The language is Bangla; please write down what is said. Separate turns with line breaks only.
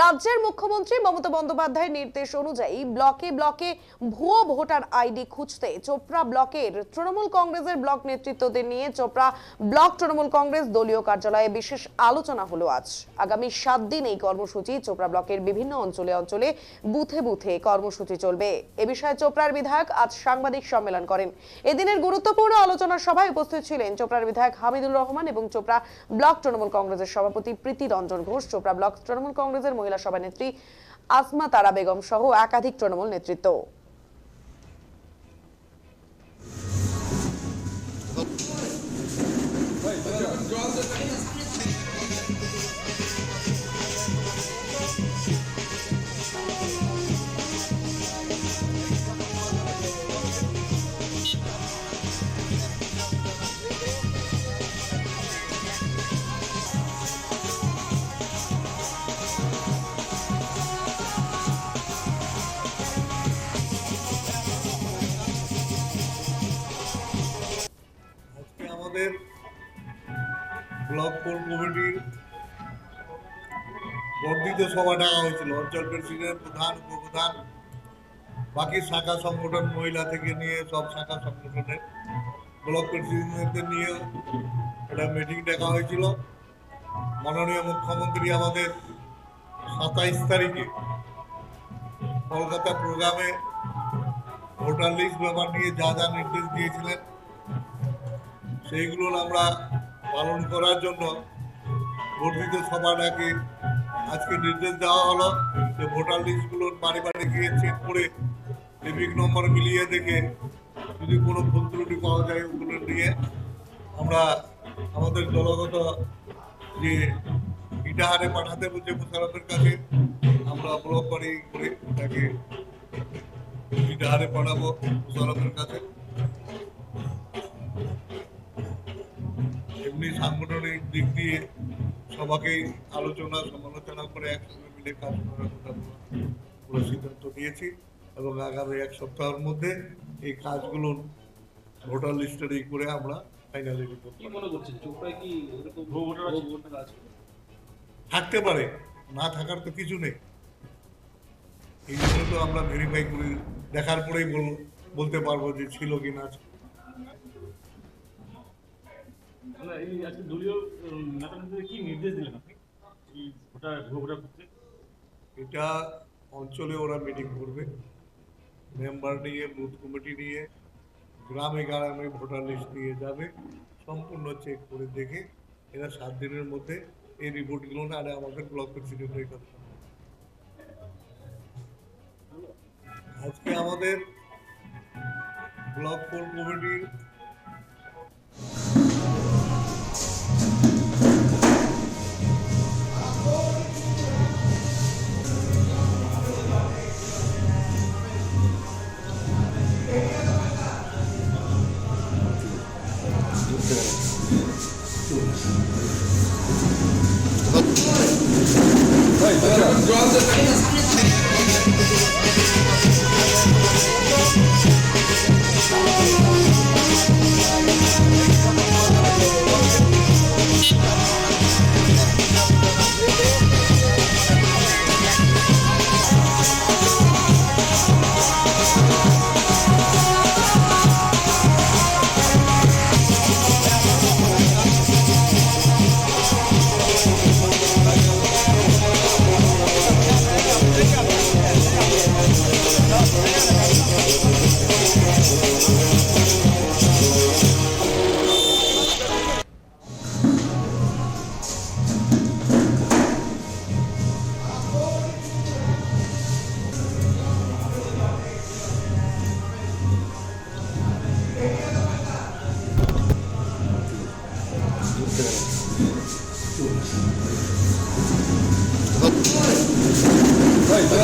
রাজ্যের মুখ্যমন্ত্রী মমতা বন্দ্যোপাধ্যায়ের নির্দেশ অনুযায়ী ব্লকে ব্লকে ভুয়ো ভোটার আইডি খুঁজতে চোপড়া ব্লকের তৃণমূল কংগ্রেসের ব্লক নেতৃত্বদের নিয়ে চোপড়া ব্লক তৃণমূল কংগ্রেস দলীয় কার্যালয়ে বিশেষ আলোচনা হলো আজ। আগামী সাত দিন এই কর্মসূচি চোপড়া ব্লকের বিভিন্ন অঞ্চলে অঞ্চলে বুথে বুথে কর্মসূচি চলবে। এ বিষয়ে চোপড়ার বিধায়ক আজ সাংবাদিক সম্মেলন করেন। এদিনের গুরুত্বপূর্ণ আলোচনা সভায় উপস্থিত ছিলেন চোপড়ার বিধায়ক হামিদুর রহমান এবং চোপড়া ব্লক তৃণমূল কংগ্রেসের সভাপতি প্রীতি রঞ্জন ঘোষ। চোপড়া ব্লক তৃণমূল কংগ্রেসের মহিলা সভানেত্রী আসমা তারা বেগম সহ একাধিক তৃণমূল নেতৃত্ব।
ব্লক কোর কমিটির বর্ধিত সভা ডাকা হয়েছিল। অঞ্চল প্রেসিডেন্ট, প্রধান, উপপ্রধান, বাকি শাখা সংগঠন, মহিলা থেকে নিয়ে সব শাখা সংগঠনের ব্লক প্রেসিডেন্টদের নিয়ে একটা মিটিং ডাকা হয়েছিল। মাননীয় মুখ্যমন্ত্রী আমাদের সাতাইশ তারিখে কলকাতা প্রোগ্রামে ভোটার লিস্ট ব্যাপার নিয়ে যা যা নির্দেশ দিয়েছিলেন সেইগুলো আমরা পালন করার জন্য বর্ধিত সভাটাকে আজকে নির্দেশ দেওয়া হলো যে ভোটার লিস্টগুলোর বাড়ি বাড়ি গিয়ে চেক করে লিভিং নম্বর মিলিয়ে দেখে যদি কোনো ভুল ত্রুটি পাওয়া যায় ওগুলো নিয়ে আমরা আমাদের দলগত যে ইটাহারে পাঠাতে বলছে মুশারফের কাছে, আমরা ব্লক বাড়ি করে তাকে ইটাহারে পাঠাবো মুশারফের কাছে। এমনি সাংগঠনিক দিক দিয়ে সবাকেই আলোচনা সমালোচনা করে একসঙ্গে মিলে কাজ করার কথা পুরো সিদ্ধান্ত নিয়েছি এবং আগামী এক সপ্তাহের মধ্যে এই কাজগুলো ভোটার লিস্টারি করে আমরা ফাইনালি রিপোর্ট থাকতে পারে না থাকার তো কিছু নেই। এই জন্য তো আমরা ভেরিফাই করে দেখার পরেই বল- বলতে পারব যে ছিল কি না
এই কি
এটা অঞ্চলে ওরা মিটিং করবে। মেম্বার নিয়ে বুথ কমিটি নিয়ে, গ্রামে গ্রামে ভোটার লিস্ট নিয়ে যাবে, সম্পূর্ণ চেক করে দেখে এরা সাত দিনের মধ্যে এই রিপোর্টগুলো না আমাদের ব্লক প্রেসিডেন্টের কথা। আজকে আমাদের ব্লক কমিটির Brother. Vai, vai.